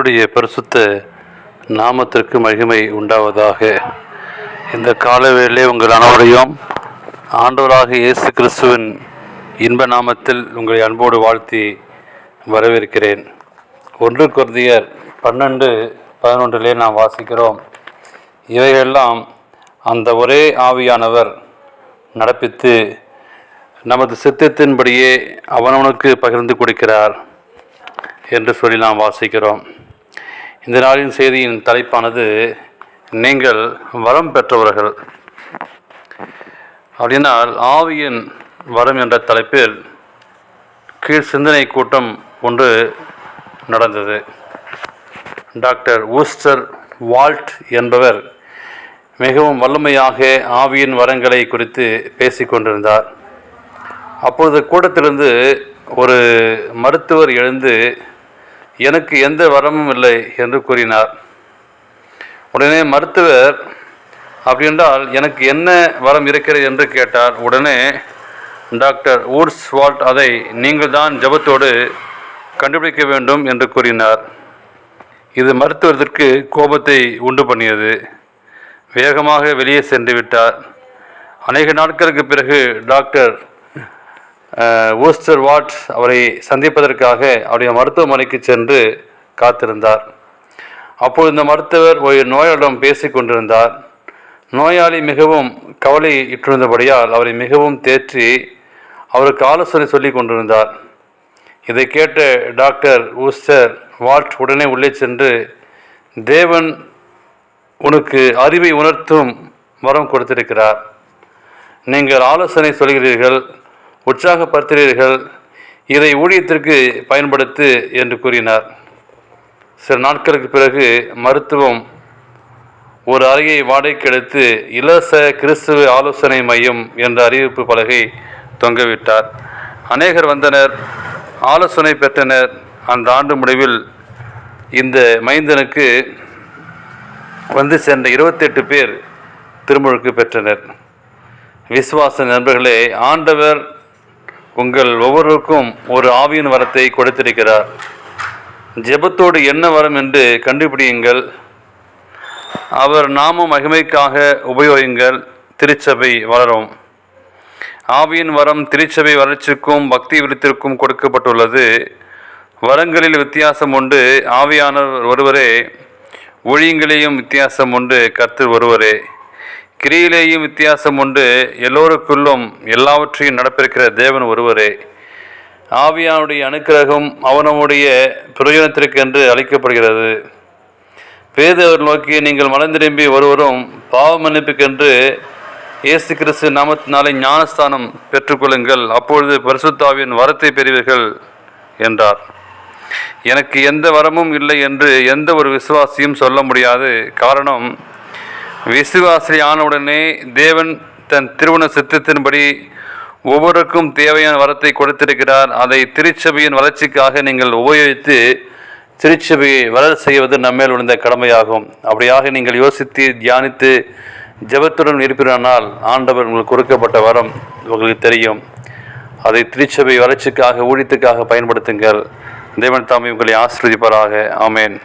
கர்த்தருடைய பரிசுத்த நாமத்திற்கு மகிமை உண்டாவதாக. இந்த காலவேளை உங்கள் அனைவரையும் ஆண்டவராக இயேசு கிறிஸ்துவின் இன்ப நாமத்தில் உங்களை அன்போடு வாழ்த்தி வரவேற்கிறேன். ஒன்று குருந்தியர் பன்னெண்டு பதினொன்றிலே நாம் வாசிக்கிறோம். இவையெல்லாம் அந்த ஒரே ஆவியானவர் நடப்பித்து நமது சித்தத்தின்படியே அவனவனுக்கு பகிர்ந்து கொடுக்கிறார் என்று சொல்லி நாம் வாசிக்கிறோம். இந்த நாளின் செய்தியின் தலைப்பானது நீங்கள் வரம் பெற்றவர்கள். அப்படின்னால் ஆவியின் வரம் என்ற தலைப்பில் கீழ் சிந்தனை கூட்டம் ஒன்று நடந்தது. டாக்டர் ஊஸ்டர் வால்ட் என்பவர் மிகவும் வல்லமையாக ஆவியின் வரங்களை குறித்து பேசிக்கொண்டிருந்தார் அப்பொழுது கூட்டத்திலிருந்து ஒரு மருத்துவர் எழுந்து எனக்கு எந்த வரமும் இல்லை என்று கூறினார். உடனே மருத்துவர் அப்படி என்றால் எனக்கு என்ன வரம் இருக்கிறது? என்று கேட்டார். உடனே டாக்டர் ஊட்ஸ் வால்ட் அதை நீங்கள் தான் ஜபத்தோடு கண்டுபிடிக்க வேண்டும் என்று கூறினார். இது மருத்துவத்திற்கு கோபத்தை உண்டு பண்ணியது. வேகமாக வெளியே சென்று விட்டார். அநேக நாட்களுக்கு பிறகு டாக்டர் ஊஸ்டர் வாட் அவரை சந்திப்பதற்காக அவருடைய மருத்துவமனைக்கு சென்று காத்திருந்தார். அப்போது இந்த மருத்துவர் ஒரு நோயாளிடம் பேசி கொண்டிருந்தார். நோயாளி மிகவும் கவலை இட்டிருந்தபடியால் அவரை மிகவும் தேற்றி அவருக்கு ஆலோசனை சொல்லி கொண்டிருந்தார். இதை கேட்ட டாக்டர் ஊஸ்டர் வால்ட் உடனே உள்ளே சென்று தேவன் உனக்கு அறிவை உணர்த்தும் வரம் கொடுத்திருக்கிறார். நீங்கள் ஆலோசனை சொல்கிறீர்கள். உற்சாகப்படுத்துகிறீர்கள். இதை ஊழியத்திற்கு பயன்படுத்து என்று கூறினார். சில நாட்களுக்கு பிறகு மருத்துவம் ஒரு அறையை வாடகைக்கு எடுத்து இலவச கிறிஸ்துவ ஆலோசனை மையம் என்ற அறிவிப்பு பலகை தொங்கவிட்டார். அநேகர் வந்தனர் ஆலோசனை பெற்றனர். அந்த ஆண்டு முடிவில் இந்த மைந்தனுக்கு வந்து சென்ற இருபத்தெட்டு பேர் திருமுழுக்கு பெற்றனர். விசுவாச நண்பர்களே ஆண்டவர் உங்கள் ஒவ்வொருவருக்கும் ஒரு ஆவியின் வரத்தை கொடுத்திருக்கிறார். ஜெபத்தோடு என்ன வரம் என்று கண்டுபிடியுங்கள். அவர் நாம மகிமைக்காக உபயோகிங்கள் திருச்சபை வளரும். ஆவியின் வரம் திருச்சபை வளர்ச்சிக்கும் பக்தி விருத்திற்கும் கொடுக்கப்பட்டுள்ளது. வரங்களில் வித்தியாசம் உண்டு. ஆவியானவர் ஒருவரே ஒழியங்களையும் வித்தியாசம் உண்டு. கர்த்தர் ஒருவரே. கிரியிலேயும் வித்தியாசம் உண்டு. எல்லோருக்குள்ளும் எல்லாவற்றையும் நடப்பிருக்கிற தேவன் ஒருவரே. ஆவியானுடைய அனுக்கிரகம் அவனவுடைய பிரயோஜனத்திற்கென்று அளிக்கப்படுகிறது. பேதவர் நோக்கி நீங்கள் மனம் திரும்பி ஒருவரும் பாவ மன்னிப்புக்கென்று இயேசு கிறிஸ்து நாமத்தினாலே ஞானஸ்தானம் பெற்றுக்கொள்ளுங்கள். அப்பொழுது பரிசுத்தாவின் வரத்தை பெறுவீர்கள் என்றார். எனக்கு எந்த வரமும் இல்லை என்று எந்த ஒரு விசுவாசியும் சொல்ல முடியாது. காரணம் விசுவாசி ஆனவுடனே தேவன் தன் திருமண சித்தத்தின்படி ஒவ்வொருக்கும் தேவையான வரத்தை கொடுத்திருக்கிறார். அதை திருச்சபையின் வளர்ச்சிக்காக நீங்கள் உபயோகித்து திருச்சபையை வளர செய்வது நம்மேல் விழுந்த கடமையாகும். அப்படியாக நீங்கள் யோசித்து தியானித்து ஜெபத்துடன் இருப்பினால் ஆண்டவர் உங்களுக்கு கொடுக்கப்பட்ட வரம் உங்களுக்கு தெரியும். அதை திருச்சபை வளர்ச்சிக்காக ஊழித்துக்காக பயன்படுத்துங்கள். தேவன் தாமி உங்களை ஆசிர்வதிப்பாராக. ஆமேன்.